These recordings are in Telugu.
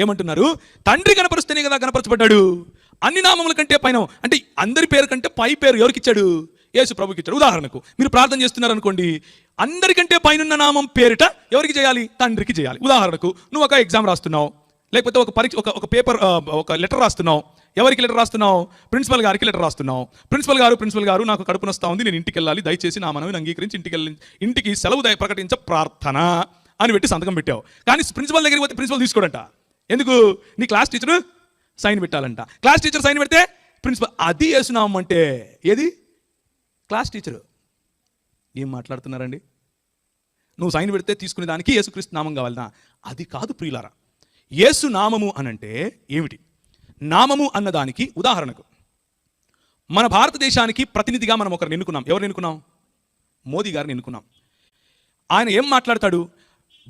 ఏమంటున్నారు? తండ్రి కనపరుస్తేనే కదా కనపరచబడ్డాడు. అన్ని నామముల కంటే పైన. అంటే అందరి పేరు కంటే పై పేరు ఎవరికి ఇచ్చాడు యేసు ప్రభుకి ఇచ్చాడు ఉదాహరణకు మీరు ప్రార్థన చేస్తున్నారు అనుకోండి అందరికంటే పైనున్న నామం పేరిట ఎవరికి చేయాలి? తండ్రికి చేయాలి. ఉదాహరణకు నువ్వు ఒక ఎగ్జామ్ రాస్తున్నావు లేకపోతే ఒక పరీక్ష ఒక ఒక పేపర్ ఒక లెటర్ రాస్తున్నావు ఎవరికి లెటర్ రాస్తున్నావు? ప్రిన్సిపల్ గారికి లెటర్ రాస్తున్నావు. ప్రిన్సిపల్ గారు ప్రిన్సిపల్ గారు నాకు కడుపు నొస్తా ఉంది నేను ఇంటికి వెళ్ళాలి దయచేసి నా మనవిని అంగీకరించి ఇంటికి వెళ్ళి ఇంటికి సెలవు ప్రకటించ ప్రార్థన అని పెట్టి సంతకం పెట్టావు. కానీ ప్రిన్సిపల్ దగ్గరికి పోతే ప్రిన్సిపల్ తీసుకోడంట. ఎందుకు? నీ క్లాస్ టీచరు సైన్ పెట్టాలంట. క్లాస్ టీచర్ సైన్ పెడితే ప్రిన్సిపల్ అది వేసునామం అంటే ఏది? క్లాస్ టీచరు ఏం మాట్లాడుతున్నారండి? నువ్వు సైన్ పెడితే తీసుకునే దానికి యేసుక్రీస్తు నామం కావాలనా? అది కాదు ప్రియులారా. యేసు నామము అనంటే ఏమిటి? నామము అన్నదానికి ఉదాహరణకు మన భారతదేశానికి ప్రతినిధిగా మనం ఒకరిని ఎన్నుకున్నాం. ఎవరు ఎన్నుకున్నాం? మోదీ గారిని ఎన్నుకున్నాం. ఆయన ఏం మాట్లాడతాడు?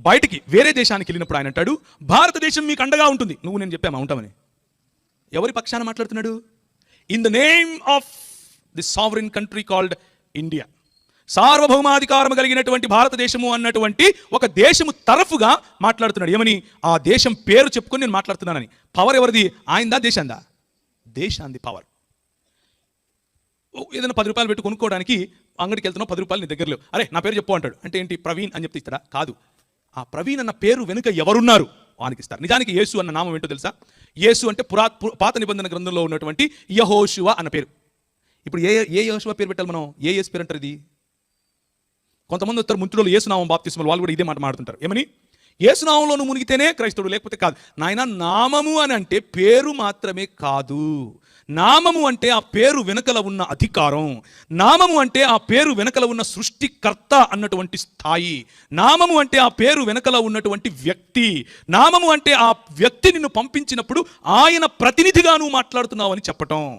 బయటికి వేరే దేశానికి వెళ్ళినప్పుడు ఆయన అంటాడు భారతదేశం మీకు అండగా ఉంటుంది. నువ్వు నేను చెప్పామా ఉంటామని ఎవరి పక్షాన మాట్లాడుతున్నాడు? In the name of the sovereign country called India సార్వభౌమాధికారం కలిగినటువంటి భారతదేశము అన్నటువంటి ఒక దేశము తరఫుగా మాట్లాడుతున్నాడు. ఏమని? ఆ దేశం పేరు చెప్పుకొని నేను మాట్లాడుతున్నానని. పవర్ ఎవరిది? ఆయిందా దేశందా దేశాంది పవర్ ఓ, ఏదైనా పది రూపాయలు పెట్టి కొనుక్కోవడానికి అంగడికి వెళ్తున్నావు పది రూపాయలు నీ దగ్గర లేవు అరే నా పేరు చెప్పు అంటాడు. అంటే ఏంటి? ప్రవీణ్ అని చెప్తే ఇస్తాడా? కాదు. ఆ ప్రవీణ్ అన్న పేరు వెనుక ఎవరున్నారు? వానికి ఇస్తారు నిజానికి యేసు అన్న నామం ఏంటో తెలుసా? యేసు అంటే పురా పు- పాత నిబంధన గ్రంథంలో ఉన్నటువంటి యహోశువ అన్న పేరు. ఇప్పుడు ఏ ఏ యహోశివ పేరు పెట్టాలి మనం? ఏ యేసు పేరు అంటారు ఇది? కొంతమంది వస్తారు ముంచుడోళ్ళు ఏసునామం బాప్తిస్మలు వాళ్ళు కూడా ఇదే మాట మాడుతుంటారు ఏమని? ఏసునామంలో నువ్వు మునిగితేనే క్రైస్తవుడు లేకపోతే కాదు. నాయన నామము అని అంటే పేరు మాత్రమే కాదు. నామము అంటే ఆ పేరు వెనకల ఉన్న అధికారం. నామము అంటే ఆ పేరు వెనకల ఉన్న సృష్టికర్త అన్నటువంటి స్థాయి. నామము అంటే ఆ పేరు వెనుకల ఉన్నటువంటి వ్యక్తి. నామము అంటే ఆ వ్యక్తి నిన్ను పంపించినప్పుడు ఆయన ప్రతినిధిగా నువ్వు మాట్లాడుతున్నావు అని చెప్పటం.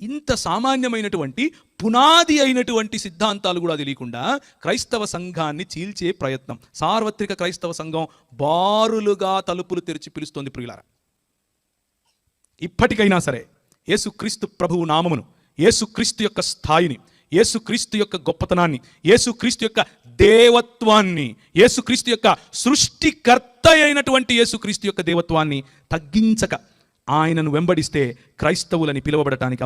ఇంత సామాన్యమైనటువంటి పునాది అయినటువంటి సిద్ధాంతాలు కూడా తెలియకుండా క్రైస్తవ సంఘాన్ని చీల్చే ప్రయత్నం. సార్వత్రిక క్రైస్తవ సంఘం బారులుగా తలుపులు తెరిచి పిలుస్తోంది ప్రియులారా. ఇప్పటికైనా సరే యేసుక్రీస్తు ప్రభువు నామమును యేసుక్రీస్తు యొక్క స్థాయిని యేసుక్రీస్తు యొక్క గొప్పతనాన్ని యేసుక్రీస్తు యొక్క దేవత్వాన్ని యేసుక్రీస్తు యొక్క సృష్టికర్త అయినటువంటి యేసుక్రీస్తు యొక్క దేవత్వాన్ని తగ్గించక ఆయనను వెంబడిస్తే క్రైస్తవులని పిలువబడటానికి